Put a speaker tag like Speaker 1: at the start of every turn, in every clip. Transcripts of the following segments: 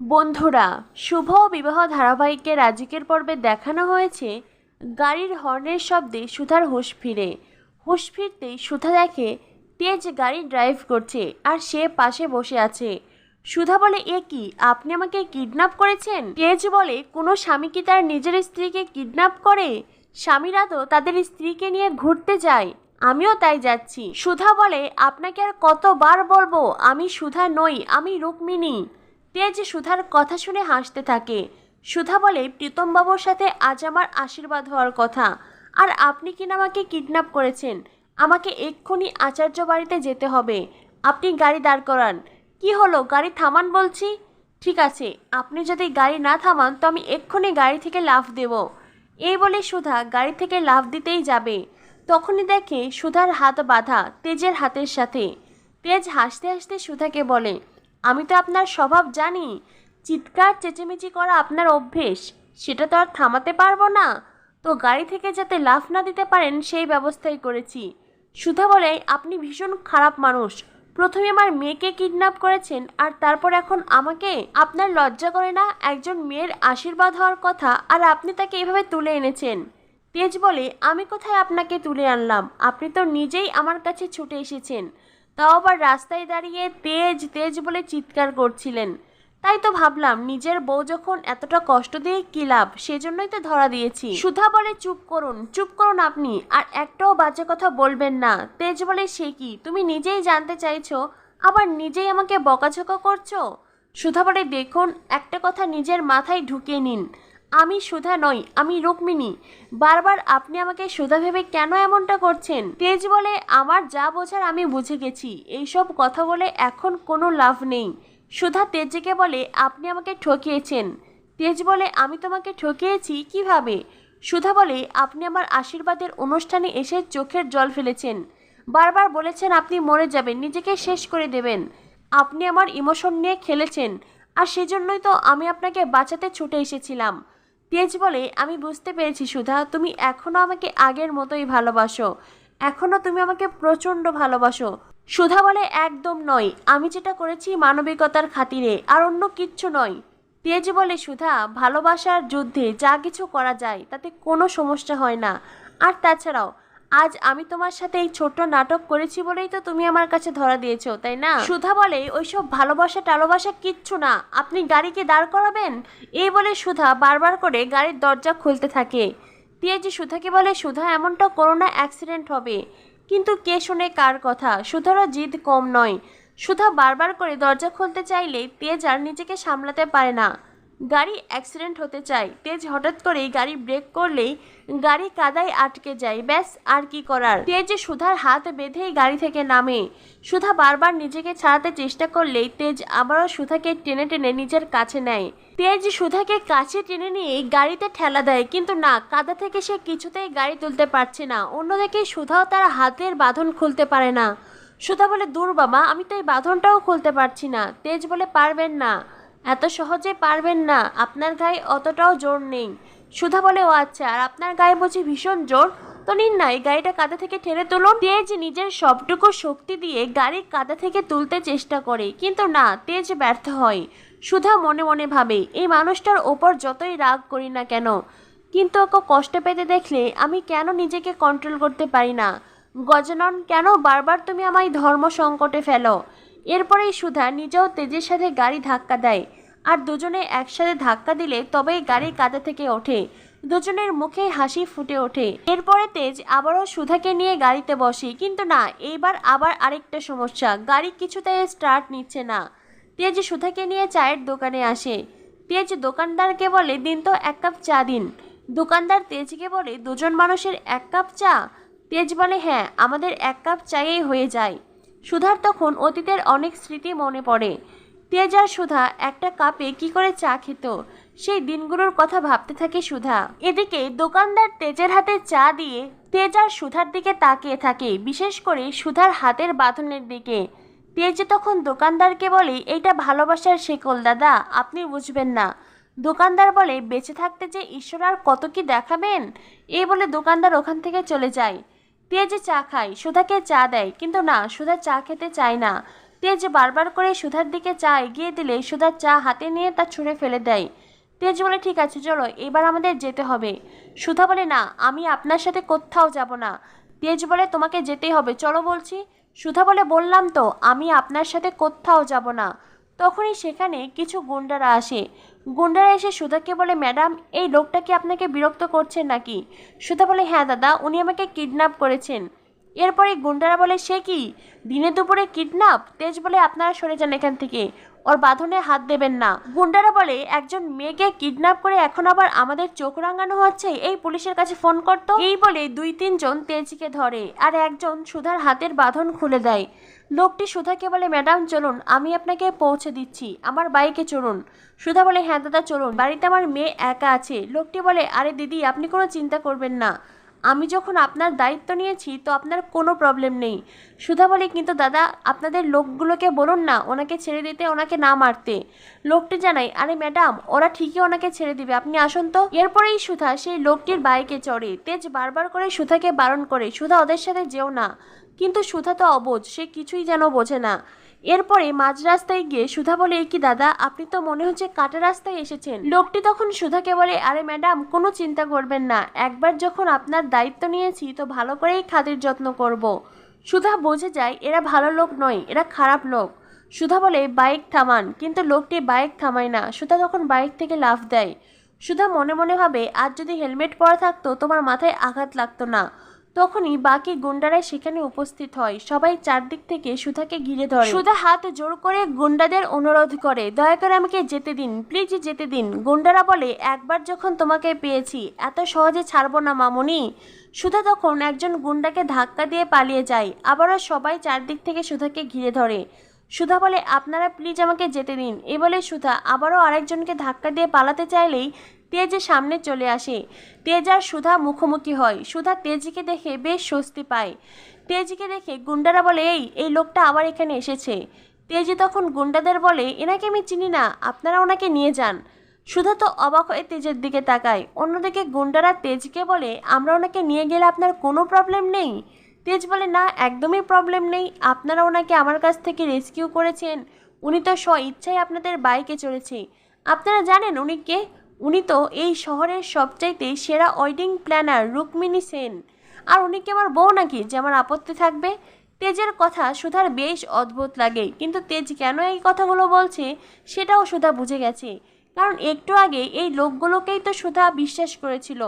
Speaker 1: বন্ধুরা, শুভ বিবাহ ধারাবাহিকের আজকের পর্বে দেখানো হয়েছে গাড়ির হর্নের শব্দে সুধার হুঁশ ফিরে। হুঁশ ফিরতেই সুধা দেখে, তেজ গাড়ি ড্রাইভ করছে আর সে পাশে বসে আছে। সুধা বলে, এ কি, আপনি আমাকে কিডন্যাপ করেছেন? তেজ বলে, কোনো স্বামী কি তার নিজের স্ত্রীকে কিডন্যাপ করে? স্বামীরা তো তাদের স্ত্রীকে নিয়ে ঘুরতে যায়। আমিও তাই যাচ্ছি। সুধা বলে, আপনাকে আর কতবার বলব, আমি সুধা নই, আমি রুক্মিণী। তেজ সুধার কথা শুনে হাসতে থাকে। সুধা বলে, প্রীতমবাবুর সাথে আজ আমার আশীর্বাদ হওয়ার কথা। আর আপনি কিনা আমাকে কিডন্যাপ করেছেন। আমাকে এক্ষুনি আচার্য বাড়িতে যেতে হবে। আপনি গাড়ি দাঁড় করান। কি হলো? গাড়ি থামান বলছি? ঠিক আছে, আপনি যদি গাড়ি না থামান, তো আমি এক্ষুনি গাড়ি থেকে লাফ দেব। এই বলে সুধা গাড়ি থেকে লাফ দিতেই যাবে। তখনই দেখে সুধার হাত বাঁধা তেজের হাতের সাথে। তেজ হাসতে হাসতে সুধাকে বলে আমি তো আপনার স্বভাব জানি। চিৎকার, চেঁচেমেচি করা আপনার অভ্যেস, সেটা তো আর থামাতে পারব না। তো গাড়ি থেকে যাতে লাফ না দিতে পারেন, সেই ব্যবস্থাই করেছি। সুধা বলে, আপনি ভীষণ খারাপ মানুষ। প্রথমে আমার মেয়েকে কিডন্যাপ করেছেন, আর তারপর এখন আমাকে? আপনার লজ্জা করে না, একজন মেয়ের আশীর্বাদ হওয়ার কথা, আর আপনি তাকে এভাবে তুলে এনেছেন? তেজ বলে, আমি কোথায় আপনাকে তুলে আনলাম? আপনি তো নিজেই আমার কাছে ছুটে এসেছেন। তাও আবার রাস্তায় দাঁড়িয়ে তেজ তেজ বলে চিৎকার করছিলেন। তাই তো ভাবলাম, নিজের বউ যখন এতটা কষ্ট দিয়ে কি লাভ? সেজন্যই তো ধরা দিয়েছি। সুধা বলে, চুপ করুন চুপ করুন আপনি। আর একটাও বাজে কথা বলবেন না। তেজ বলে, সে কি? তুমি নিজেই জানতে চাইছো? আবার নিজেই আমাকে বকাঝকা করছ? সুধা বলে, দেখুন, একটা কথা নিজের মাথায় ঢুকিয়ে নিন। আমি সুধা নই, আমি রুক্মিণী। বারবার আপনি আমাকে সুধা ভেবে কেন এমনটা করছেন? তেজ বলে, আমার যা বোঝার আমি বুঝে গেছি। এইসব কথা বলে এখন কোনো লাভ নেই। সুধা তেজকে বলে, আপনি আমাকে ঠকিয়েছেন। তেজ বলে, আমি তোমাকে ঠকিয়েছি কীভাবে? সুধা বলে, আপনি আমার আশীর্বাদের অনুষ্ঠানে এসে চোখের জল ফেলেছেন। বারবার বলেছেন আপনি মরে যাবেন, নিজেকে শেষ করে দেবেন। আপনি আমার ইমোশন নিয়ে খেলেছেন, আর সেজন্যই তো আমি আপনাকে বাঁচাতে ছুটে এসেছিলাম। তেজ বলে, আমি বুঝতে পেরেছি সুধা, তুমি এখনও আমাকে আগের মতোই ভালোবাসো। এখনও তুমি আমাকে প্রচণ্ড ভালোবাসো। সুধা বলে, একদম নয়। আমি যেটা করেছি মানবিকতার খাতিরে, আর অন্য কিচ্ছু নয়। তেজ বলে, সুধা, ভালোবাসার যুদ্ধে যা কিছু করা যায়, তাতে কোনো সমস্যা হয় না। আর তাছাড়াও আজ আমি তোমার সাথে এই ছোট্ট নাটক করেছি বলেই তো তুমি আমার কাছে ধরা দিয়েছ, তাই না? সুধা বলে, ওইসব ভালোবাসা টালোবাসা কিচ্ছু না। আপনি গাড়িকে দাঁড় করাবেন? এই বলে সুধা বারবার করে গাড়ির দরজা খুলতে থাকে। তেজ সুধাকে বলে, সুধা, এমনটা করো না, অ্যাক্সিডেন্ট হবে। কিন্তু কে শোনে কার কথা? সুধারও জিদ কম নয়। সুধা বারবার করে দরজা খুলতে চাইলে তেজ আর নিজেকে সামলাতে পারে না। গাড়ি অ্যাক্সিডেন্ট হতে চায়। তেজ হঠাৎ করেই গাড়ি ব্রেক করলেই গাড়ি কাদায় আটকে যায়। ব্যাস, আর কি করার? তেজ সুধার হাত বেঁধেই গাড়ি থেকে নামে। সুধা বারবার নিজেকে ছাড়াতে চেষ্টা করলেই তেজ আবারও সুধাকে টেনে টেনে নিজের কাছে নেয়। তেজ সুধাকে কাছে টেনে নিয়ে গাড়িতে ঠেলা দেয়, কিন্তু না, কাদা থেকে সে কিছুতেই গাড়ি তুলতে পারছে না। অন্যদিকে সুধাও তার হাতের বাঁধন খুলতে পারে না। সুধা বলে, দূর বাবা, আমি তো এই বাঁধনটাও খুলতে পারছি না। তেজ বলে, পারবেন না। এত সহজে পারবেন না, আপনার গায়ে অতটাও জোর নেই। সুধা বলে, ও আচ্ছা আর আপনার গায়ে বুঝি ভীষণ জোর? তো নিন না, এই গাড়িটা কাঁধে থেকে ঠেলে তুলুন। তেজ নিজের সবটুকু শক্তি দিয়ে গাড়ি কাদা থেকে তুলতে চেষ্টা করে, কিন্তু না, তেজ ব্যর্থ হয়। সুধা মনে মনে ভাবে, এই মানুষটার ওপর যতই রাগ করি না কেন, কিন্তু ওকে কষ্ট পেতে দেখলে আমি কেন নিজেকে কন্ট্রোল করতে পারি না? গজানন, কেন বারবার তুমি আমায় ধর্ম সংকটে ফেলো? এরপরেই সুধা নিজেও তেজের সাথে গাড়ি ধাক্কা দেয়। আর দুজনে একসাথে ধাক্কা দিলে তবেই গাড়ি কাদা থেকে ওঠে। দুজনের মুখে হাসি ফুটে ওঠে। এরপরে তেজ আবারও সুধাকে নিয়ে গাড়িতে বসে। কিন্তু না, এইবার আবার আরেকটা সমস্যা। গাড়ি কিছুতেই স্টার্ট নিচ্ছে না। তেজ সুধাকে নিয়ে চায়ের দোকানে আসে। তেজ দোকানদারকে বলে, দিন তো এক কাপ চা দিন। দোকানদার তেজকে বলে, দুজন মানুষের এক কাপ চা? তেজ বলে হ্যাঁ আমাদের এক কাপ চায়েই হয়ে যায়। সুধার তখন অতীতের অনেক স্মৃতি মনে পড়ে। তেজ আর সুধা একটা কাপে কি করে চা খেত? সেই দিনগুলোর কথা ভাবতে থাকে সুধা। এদিকে দোকানদার তেজের হাতে চা দিয়ে তেজ আর সুধার দিকে তাকিয়ে থাকে, বিশেষ করে সুধার হাতের বাঁধনের দিকে। তেজ তখন দোকানদারকে বলে, এইটা ভালোবাসার শেকল, দাদা, আপনি বুঝবেন না। দোকানদার বলে, বেঁচে থাকতে যে ঈশ্বর আর কত কি দেখাবেন? এই বলে দোকানদার ওখান থেকে চলে যায়। তেজ চা খায় সুধাকে চা দেয়, কিন্তু না, সুধা চা খেতে চায় না। তেজ বারবার করে সুধার দিকে চা এগিয়ে দিলে সুধার চা হাতে নিয়ে তা ছুঁড়ে ফেলে দেয়। তেজ বলে, ঠিক আছে, চলো, এবার আমাদের যেতে হবে। সুধা বলে, না, আমি আপনার সাথে কোথাও যাব না। তেজ বলে, তোমাকে যেতেই হবে, চলো বলছি। সুধা বলে, বললাম তো, আমি আপনার সাথে কোথাও যাব না। তখনই সেখানে কিছু গুন্ডারা আসে। গুন্ডারা এসে সুধাকে বলে, ম্যাডাম, এই লোকটা কি আপনাকে বিরক্ত করছেন নাকি? সুধা বলে হ্যাঁ দাদা, উনি আমাকে কিডন্যাপ করেছেন। এরপরে গুন্ডারা বলে, সে কি? দিনে দুপুরে কিডন্যাপ? তেজ বলে, আপনারা সরে যান এখান থেকে। ওর বাঁধনে হাত দেবেন না। গুন্ডারা বলে, একজন মেয়েকে কিডন্যাপ করে এখন আবার আমাদের চোখ রাঙানো হচ্ছে? এই পুলিশের কাছে ফোন করতো? এই বলে দুই তিনজন তেজকে ধরে, আর একজন সুধার হাতের বাঁধন খুলে দেয়। লোকটি সুধাকে বলে, ম্যাডাম, চলুন, আমি আপনাকে পৌঁছে দিচ্ছি। আমার বাইকে চলুন সুধা বলে হ্যাঁ দাদা, চলুন। বাড়িতে আমার মেয়ে একা আছে। লোকটি বলে, আরে দিদি, আপনি কোনো চিন্তা করবেন না। আমি যখন আপনার দায়িত্ব নিয়েছি, তো আপনার কোনো প্রবলেম নেই। সুধা বলে, কিন্তু দাদা, আপনাদের লোকগুলোকে বলুন না, ওনাকে ছেড়ে দিতে ওনাকে না মারতে। লোকটি জানাই আরে ম্যাডাম, ওরা ঠিকই ওনাকে ছেড়ে দিবে। আপনি আসুন তো। এরপরেই সুধা সেই লোকটির বাইকে চড়ে। তেজ বারবার করে সুধাকে বারণ করে। সুধা ওদের সাথে যেও না। কিন্তু সুধা তো অবোধ সে কিছুই যেন বোঝে না। এরপরে মাঝ রাস্তায় গিয়ে সুধা বলে কি দাদা, আপনি তো মনে হচ্ছে কাটা রাস্তায় এসেছেন। লোকটি তখন সুধাকে বলে, আরে ম্যাডাম, কোনো চিন্তা করবেন না। একবার যখন আপনার দায়িত্ব নিয়েছি, তো ভালো করেই খাতির যত্ন করব। সুধা বোঝে যায়, এরা ভালো লোক নয়, এরা খারাপ লোক। সুধা বলে, বাইক থামান। কিন্তু লোকটি বাইক থামায় না। সুধা তখন বাইক থেকে লাফ দেয়। সুধা মনে মনে ভাবে, আজ যদি হেলমেট পরা থাকতো, তোমার মাথায় আঘাত লাগতো না। তখনই বাকি গুন্ডারা সেখানে উপস্থিত হয়। সবাই চারদিক থেকে সুধাকে ঘিরে ধরে। সুধা হাত জোর করে গুন্ডাদের অনুরোধ করে, দয়া করে আমাকে যেতে দিন প্লিজ যেতে দিন। গুন্ডারা বলে, একবার যখন তোমাকে পেয়েছি, এত সহজে ছাড়বো না মামুনি। সুধা তখন একজন গুন্ডাকে ধাক্কা দিয়ে পালিয়ে যায়। আবারও সবাই চারদিক থেকে সুধাকে ঘিরে ধরে। সুধা বলে, আপনারা প্লিজ আমাকে যেতে দিন। এ বলে সুধা আবারও আরেকজনকে ধাক্কা দিয়ে পালাতে চাইলেই তেজ সামনে চলে আসে। তেজ আর সুধা মুখোমুখি হয়। সুধা তেজকে দেখে বেশ স্বস্তি পায়। তেজকে দেখে গুন্ডারা বলে, এই এই লোকটা আবার এখানে এসেছে। তেজি তখন গুন্ডাদের বলে, এনাকে আমি চিনি না, আপনারা ওনাকে নিয়ে যান। সুধা তো অবাক হয়ে তেজের দিকে তাকায়। অন্যদিকে গুন্ডারা তেজকে বলে, আমরা ওনাকে নিয়ে গেলে আপনার কোনো প্রবলেম নেই? তেজ বলে, না, একদমই প্রবলেম নেই। আপনারা ওনাকে আমার কাছ থেকে রেস্কিউ করেছেন। উনি তো স্ব ইচ্ছায় আপনাদের বাইকে চড়েছে। আপনারা জানেন উনি কে? উনি তো এই শহরের সবচাইতে সেরা ওয়েডিং প্ল্যানার রুক্মিণী সেন। আর উনি কি আমার বউ নাকি, যে আমার আপত্তি থাকবে? তেজের কথা সুধার বেশ অদ্ভুত লাগে, কিন্তু তেজ কেন এই কথাগুলো বলছে সেটাও সুধা বুঝে গেছে। কারণ একটু আগে এই লোকগুলোকেই তো সুধা বিশ্বাস করেছিল।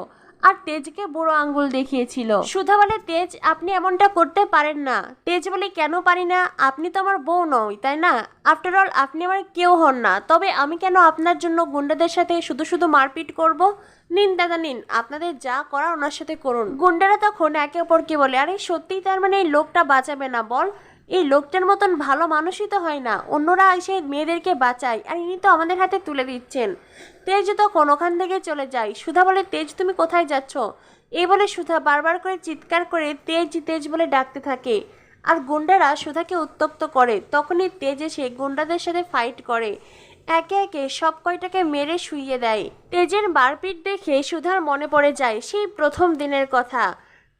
Speaker 1: আর তেজকে বড় আঙ্গুল দেখিয়েছিল। সুধা বলে তেজ, আপনি এমনটা করতে পারেন না। তেজ বলে, কেন পারি না? আপনি তো আমার বউ নই, তাই না? আফটার অল আপনি আমার কেউ হন না। তবে আমি কেন আপনার জন্য গুন্ডাদের সাথে শুধু শুধু মারপিট করব? নিন, দাদা, নিন। আপনাদের যা করার ওনার সাথে করুন। গুন্ডারা তখন একে অপরকে বলে, আরে, সত্যিই তার মানে এই লোকটা বাঁচাবে না, বল। এই লোকটার মতন ভালো মানুষই তো হয় না। অন্যরা এসে মেয়েদেরকে বাঁচায় আর ইনি তো আমাদের হাতে তুলে দিচ্ছেন। তেজ তখন ওখান থেকে চলে যায়। সুধা বলে, তেজ, তুমি কোথায় যাচ্ছ? এই বলে সুধা বারবার করে চিৎকার করে তেজ তেজ বলে ডাকতে থাকে। আর গুন্ডারা সুধাকে উত্তপ্ত করে। তখনই তেজ এসে গুন্ডাদের সাথে ফাইট করে। একে একে সব কয়টাকে মেরে শুইয়ে দেয়। তেজের বারপিট দেখে সুধার মনে পড়ে যায় সেই প্রথম দিনের কথা।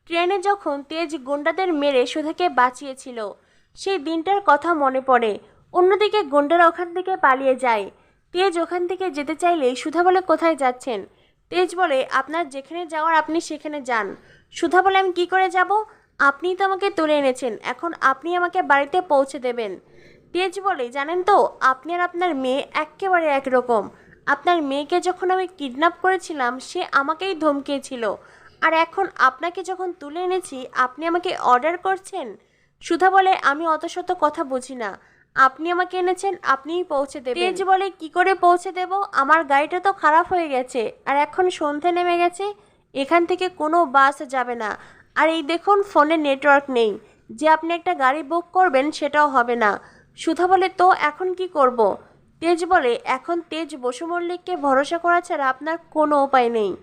Speaker 1: ট্রেনে যখন তেজ গুন্ডাদের মেরে সুধাকে বাঁচিয়েছিল সেই দিনটার কথা মনে পড়ে। অন্যদিকে গুন্ডারা ওখান থেকে পালিয়ে যায়। তেজ ওখান থেকে যেতে চাইলে সুধা বলে, কোথায় যাচ্ছেন? তেজ বলে, আপনার যেখানে যাওয়ার আপনি সেখানে যান। সুধা বলে, আমি কি করে যাব? আপনিই তো আমাকে তুলে এনেছেন। এখন আপনি আমাকে বাড়িতে পৌঁছে দেবেন। তেজ বলে, জানেন তো, আপনি আর আপনার মেয়ে একেবারে একরকম। আপনার মেয়েকে যখন আমি কিডন্যাপ করেছিলাম, সে আমাকেই ধমকিয়েছিল আর এখন আপনাকে যখন তুলে এনেছি, আপনি আমাকে অর্ডার করছেন? সুধা বলে, আমি অত শত কথা বুঝি না। আপনি আমাকে এনেছেন, আপনিই পৌঁছে দেবেন। তেজ বলে, কি করে পৌঁছে দেব? আমার গাড়িটা তো খারাপ হয়ে গেছে। আর এখন সন্ধে নেমে গেছে। এখান থেকে কোনো বাস যাবে না। আর এই দেখুন, ফোনে নেটওয়ার্ক নেই। যে আপনি একটা গাড়ি বুক করবেন, সেটাও হবে না। সুধা বলে, তো এখন কি করব। তেজ বলে, এখন তেজ বসু মল্লিককে ভরসা করা ছাড়া আপনার কোনো উপায় নেই।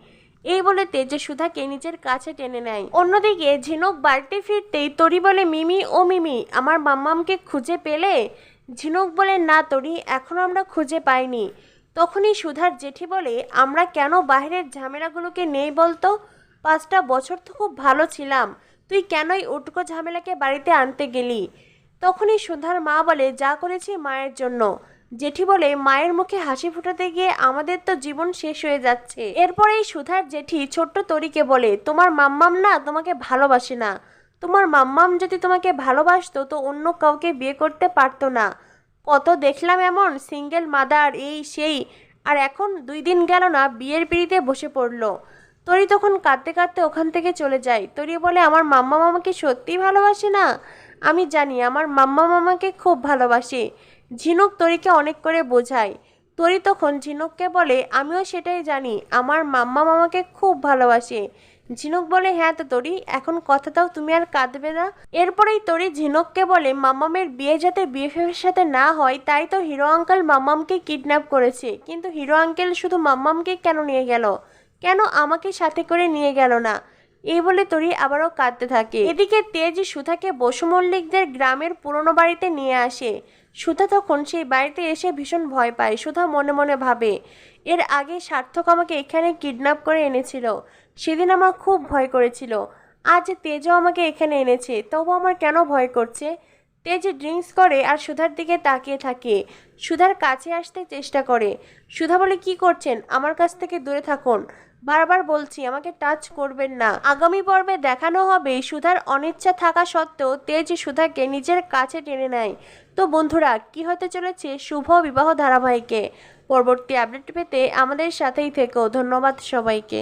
Speaker 1: এই বলে তেজে সুধাকে নিজের কাছে টেনে নেয়। অন্যদিকে ঝিনুক বাড়িতে ফিরতেই তরি বলে, মিমি, ও মিমি, আমার মাম্মামকে খুঁজে পেলে? ঝিনুক বলে, না তরি এখনও আমরা খুঁজে পাইনি। তখনই সুধার জেঠি বলে, আমরা কেন বাইরের ঝামেলাগুলোকে নেই বলতো? পাঁচটা বছর তো খুব ভালো ছিলাম। তুই কেনই উটকো ঝামেলাকে বাড়িতে আনতে গেলি? তখনই সুধার মা বলে, যা করেছি মায়ের জন্য। জেঠি বলে, মায়ের মুখে হাসি ফোটাতে গিয়ে আমাদের তো জীবন শেষ হয়ে যাচ্ছে। এরপরেই সুধার জেঠি ছোট্ট তরিকে বলে, তোমার মাম্মাম না তোমাকে ভালোবাসে না। তোমার মাম্মাম যদি তোমাকে ভালোবাসতো তো অন্য কাউকে বিয়ে করতে পারতো না। কত দেখলাম এমন সিঙ্গেল মাদার, এই, সেই। আর এখন দুই দিন গেল না, বিয়ের পিড়িতে বসে পড়ল। তরি তখন কাঁদতে কাঁদতে ওখান থেকে চলে যায়। তরি বলে, আমার মাম্মা মামাকে সত্যিই ভালোবাসে না? আমি জানি, আমার মাম্মা মামাকে খুব ভালোবাসে। ঝিনুক তরিকে অনেক করে বোঝায়। তরি তখন ঝিনুককে বলে, আমিও সেটাই জানি, আমার মাম্মা মামাকে খুব ভালোবাসে। ঝিনুক বলে হ্যাঁ তো তরি, এখন কথা দাও তুমি আর কাঁদবে না। এরপরেই তরি ঝিনুককে বলে, মাম্মামের বিয়ে যাতে বিএফএফের সাথে না হয়, তাই তো হিরো আঙ্কেল মাম্মামকে কিডন্যাপ করেছে। কিন্তু হিরো আঙ্কেল শুধু মাম্মামকে কেন নিয়ে গেল? কেন আমাকে সাথে করে নিয়ে গেল না? এই বলে তরি আবারও কাঁদতে থাকে। এদিকে তেজ সুধাকে বসু মল্লিকদের গ্রামের পুরনো বাড়িতে নিয়ে আসে। সুধা তখন সেই বাড়িতে এসে ভীষণ ভয় পায়। সুধা মনে মনে ভাবে, এর আগে সার্থক আমাকে এখানে কিডন্যাপ করে এনেছিল। সেদিন আমার খুব ভয় করেছিল। আজ তেজও আমাকে এখানে এনেছে। তবু আমার কেন ভয় করছে? তেজ ড্রিঙ্কস করে আর সুধার দিকে তাকিয়ে থাকে। সুধার কাছে আসতে চেষ্টা করে। সুধা বলে, কি করছেন? আমার কাছ থেকে দূরে থাকুন। বারবার বলছি, আমাকে টাচ করবেন না। আগামী পর্বে দেখানো হবে। সুধার অনিচ্ছা থাকা সত্ত্বেও তেজ সুধাকে নিজের কাছে টেনে নেয়। তো বন্ধুরা, কি হতে চলেছে শুভ বিবাহ ধারাবাহিকে? পরবর্তী আপডেট পেতে আমাদের সাথেই থেকো। ধন্যবাদ সবাইকে।